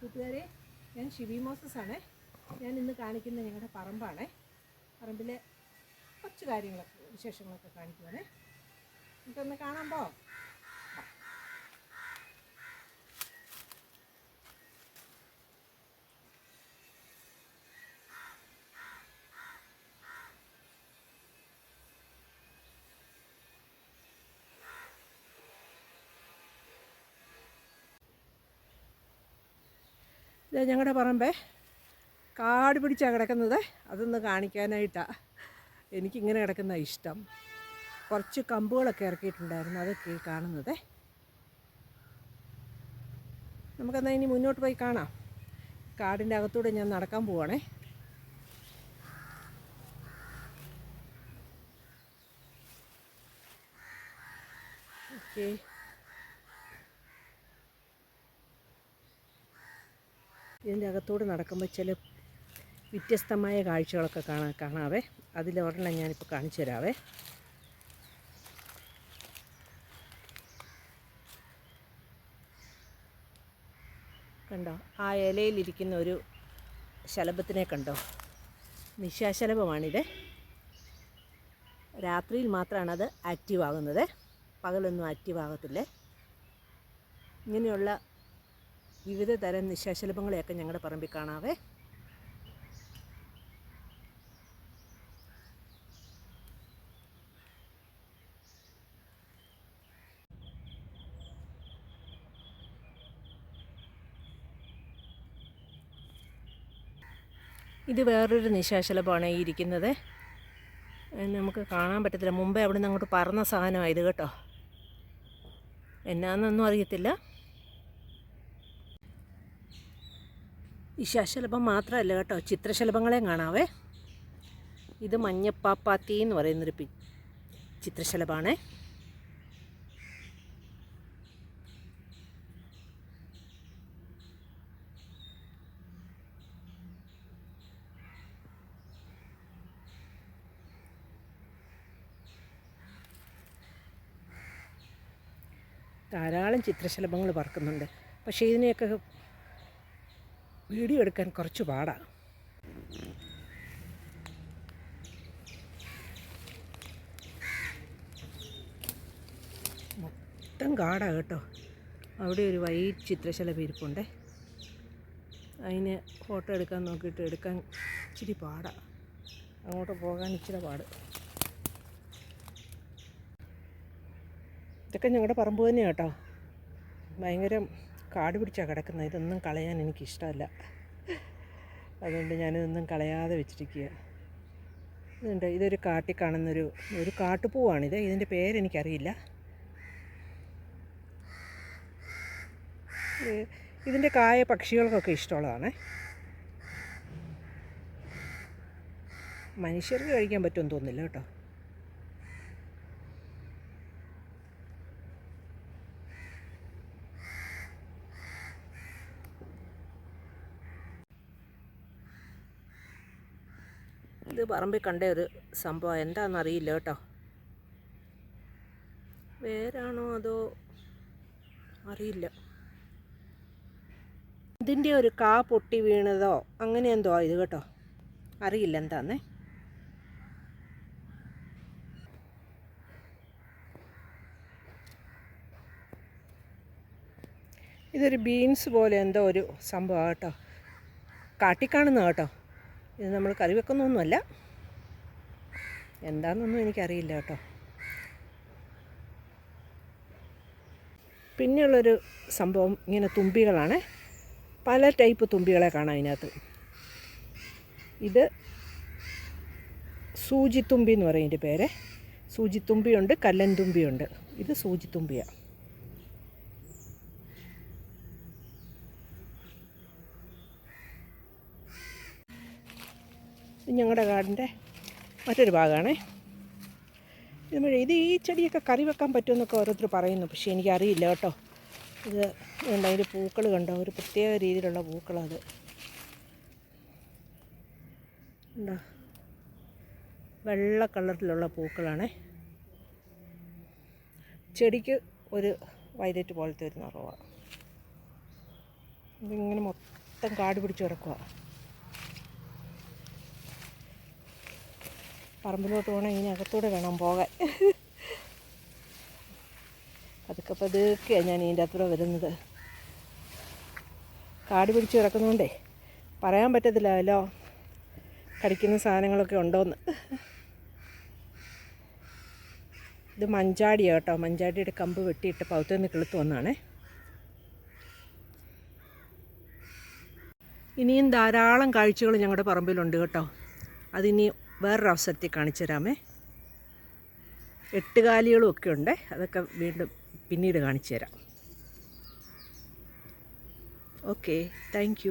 കൂട്ടുകാരെ ഞാൻ ഷിബി മോസസ് ആണ് ഞാൻ ഇന്ന് കാണിക്കുന്ന ഞങ്ങളുടെ പറമ്പാണ്. പറമ്പിലെ കുറച്ച് കാര്യങ്ങളൊക്കെ വിശേഷങ്ങളൊക്കെ കാണിക്കുവാണേ. നമുക്കൊന്ന് കാണാൻ പോവാം. ഞങ്ങളുടെ പറമ്പേ. കാട് പിടിച്ചാണ് കിടക്കുന്നത്. അതൊന്ന് കാണിക്കാനായിട്ടാണ് എനിക്കിങ്ങനെ കിടക്കുന്ന ഇഷ്ടം. കുറച്ച് കമ്പുകളൊക്കെ ഇറക്കിയിട്ടുണ്ടായിരുന്നു. അതൊക്കെ കാണുന്നത്. നമുക്കെന്നാൽ ഇനി മുന്നോട്ട് പോയി കാണാം. കാടിന്റെ അകത്തൂടെ ഞാൻ നടക്കാൻ പോവാണേ. ഓക്കേ. ഇതിന്റെ അകത്തൂടെ നടക്കുമ്പോൾ ചില വ്യത്യസ്തമായ കാഴ്ചകളൊക്കെ കാണാൻ കാണാവേ. അതിലൊരെണ്ണം ഞാനിപ്പോൾ കാണിച്ചു തരാവേ. കണ്ടോ? ആ ഇലയിലിരിക്കുന്ന ഒരു ശലഭത്തിനെ കണ്ടോ? നിശാശലഭമാണിത്. രാത്രിയിൽ മാത്രമാണ് അത് ആക്റ്റീവ് ആകുന്നത് പകലൊന്നും ആക്റ്റീവ് ആകത്തില്ലേ ഇങ്ങനെയുള്ള വിവിധ തരം നിശാശലഭങ്ങളെയൊക്കെ ഞങ്ങളുടെ പറമ്പിൽ കാണാവേ. ഇത് വേറൊരു നിശാശലഭമാണ് ഈ ഇരിക്കുന്നത്. നമുക്ക് കാണാൻ പറ്റത്തില്ല. മുമ്പേ അവിടെ നിന്ന് അങ്ങോട്ട് പറന്ന സാധനമാണ് ഇത് കേട്ടോ. എന്നാന്നൊന്നും അറിയത്തില്ല. ഈ ശശലഭം മാത്രമല്ല കേട്ടോ ചിത്രശലഭങ്ങളെയും കാണാവേ. ഇത് മഞ്ഞപ്പാപ്പാത്തി എന്ന് പറയുന്നൊരു പി ചിത്രശലഭാണേ. ധാരാളം ചിത്രശലഭങ്ങൾ പറക്കുന്നുണ്ട് പക്ഷേ ഇതിനെയൊക്കെ വീഡിയോ എടുക്കാൻ കുറച്ച് പാടാണ് മൊത്തം കാടാണ് കേട്ടോ. അവിടെ ഒരു വൈറ്റ് ചിത്രശലഭ ഇരിപ്പുണ്ടേ അതിന് ഫോട്ടോ എടുക്കാൻ നോക്കിയിട്ട് എടുക്കാൻ ഇച്ചിരി പാടാണ് അങ്ങോട്ട് പോകാൻ ഇച്ചിരി പാട്. ഇതൊക്കെ ഞങ്ങളുടെ പറമ്പ് തന്നെയാണ് കേട്ടോ. ഭയങ്കര കാട് പിടിച്ചാണ് കിടക്കുന്നത്. ഇതൊന്നും കളയാൻ എനിക്കിഷ്ടമല്ല. അതുകൊണ്ട് ഞാനിതൊന്നും കളയാതെ വെച്ചിരിക്കുക ഇതുണ്ട്. ഇതൊരു കാട്ടിൽ കാണുന്നൊരു ഒരു കാട്ടുപൂവാണിത്. ഇതിന്റെ പേരെനിക്കറിയില്ല. ഇത് ഇതിന്റെ കായ പക്ഷികൾക്കൊക്കെ ഇഷ്ടമുള്ളതാണേ. മനുഷ്യർക്ക് കഴിക്കാൻ പറ്റുമെന്ന് തോന്നുന്നില്ല കേട്ടോ. പറമ്പിൽ കണ്ട ഒരു സംഭവം. എന്താണെന്ന് അറിയില്ല കേട്ടോ. വേരാണോ അതോ അറിയില്ല. ഇതിന്റെ ഒരു കാ പൊട്ടി വീണതോ അങ്ങനെ എന്തോ ഇത് കേട്ടോ. അറിയില്ല എന്താന്നേ. ഇതൊരു ബീൻസ് പോലെ എന്തോ ഒരു സംഭവം കേട്ടോ കാട്ടിക്കാണുന്ന കേട്ടോ. ഇത് നമ്മൾ കറി വെക്കുന്നൊന്നുമല്ല എന്താണെന്നൊന്നും എനിക്കറിയില്ല കേട്ടോ. പിന്നെയുള്ളൊരു സംഭവം ഇങ്ങനെ തുമ്പികളാണ്. പല ടൈപ്പ് തുമ്പികളെ കാണാം അതിനകത്ത്. ഇത് സൂചിത്തുമ്പി എന്ന് പറയും ഇതിന്റെ പേര്. സൂചിത്തുമ്പിയുണ്ട് കല്ലൻ തുമ്പിയുണ്ട് ഇത് സൂചിത്തുമ്പിയാണ് ഇത് ഞങ്ങളുടെ കാടിന്റെ മറ്റൊരു ഭാഗമാണേ. നമ്മൾ ഇത് ഈ ചെടിയൊക്കെ കറി വെക്കാൻ പറ്റുമെന്നൊക്കെ ഓരോരുത്തർ പറയുന്നു പക്ഷേ എനിക്കറിയില്ല കേട്ടോ. ഇത് ഉണ്ട് അതിന്റെ പൂക്കൾ കണ്ടോ ഒരു പ്രത്യേക രീതിയിലുള്ള പൂക്കളത് ഉണ്ടോ വെള്ള കളറിലുള്ള പൂക്കളാണേ. ചെടിക്ക് ഒരു വയലറ്റ് പോലത്തെ ഒരു നിറവാണ്. ഇതിങ്ങനെ മൊത്തം കാട് പിടിച്ച് കിടക്കുക പറമ്പിലോട്ട് പോകണം ഇനി അകത്തൂടെ വേണം പോകാൻ. പതുക്കെ പതുക്കെയാണ് ഞാൻ ഇതിന്റെ അത്ര വരുന്നത്. കാട് പിടിച്ച് കിടക്കുന്നതുകൊണ്ടേ പറയാൻ പറ്റത്തില്ലല്ലോ കടിക്കുന്ന സാധനങ്ങളൊക്കെ ഉണ്ടോയെന്ന് ഇത് മഞ്ചാടിയാണ് കേട്ടോ. മഞ്ചാടിയുടെ കമ്പ് വെട്ടിയിട്ട് പൗത്തുനിന്ന് കിളുത്ത് വന്നാണേ. ഇനിയും ധാരാളം കാഴ്ചകൾ ഞങ്ങളുടെ പറമ്പിലുണ്ട് കേട്ടോ. അതിനി വേറൊരു അവസരത്തിൽ കാണിച്ചു തരാമേ. എട്ടുകാലികളും ഒക്കെ ഉണ്ട് അതൊക്കെ വീണ്ടും പിന്നീട് കാണിച്ചു തരാം. Okay thank